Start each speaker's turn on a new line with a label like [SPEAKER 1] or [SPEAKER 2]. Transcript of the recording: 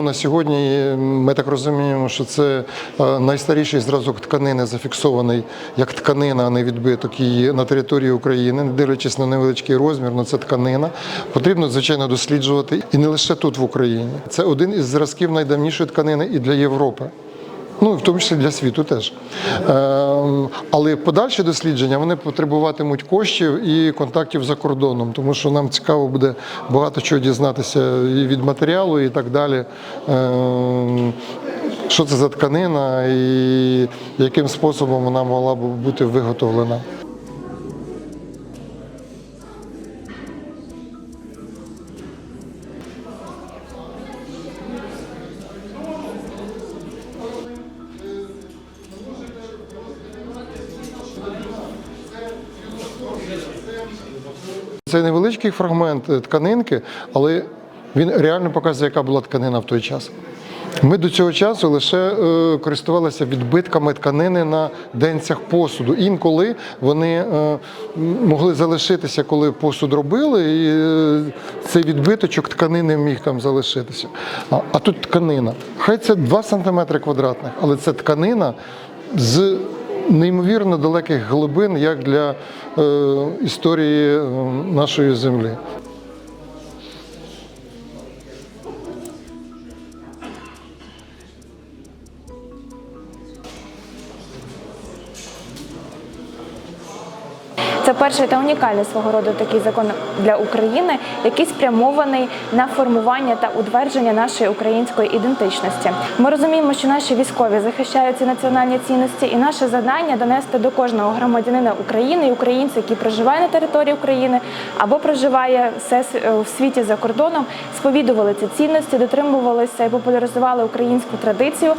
[SPEAKER 1] На сьогодні ми так розуміємо, що це е, найстаріший зразок тканини, зафіксований як тканина, а не відбиток її на території України, не дивлячись на невеличкий розмір, але це тканина. Потрібно, звичайно, досліджувати і не лише тут в Україні. Це один із зразків найдавнішої тканини і для Європи. Ну, і в тому числі для світу теж. Ем, але подальші дослідження вони потребуватимуть коштів і контактів за кордоном, тому що нам цікаво буде багато чого дізнатися і від матеріалу, і так далі. Ем, Що це за тканина і яким способом вона могла б бути виготовлена. Це невеличкий фрагмент е, тканинки, але він реально показує, яка була тканина в той час. Ми до цього часу лише е, користувалися відбитками тканини на денцях посуду. Інколи вони е, могли залишитися, коли посуд робили, і цей відбиточок тканини міг там залишитися. А, а тут тканина. Хай це 2 см квадратних, але це тканина з неймовірно далеких глибин, як для е, історії е, нашої землі.
[SPEAKER 2] Це перший та унікальний свого роду такий закон для України, який спрямований на формування та утвердження нашої української ідентичності. Ми розуміємо, що наші військові захищають ці національні цінності, і наше завдання донести до кожного громадянина України і українця, який проживає на території України або проживає все в світі за кордоном, сповідували ці цінності, дотримувалися і популяризували українську традицію.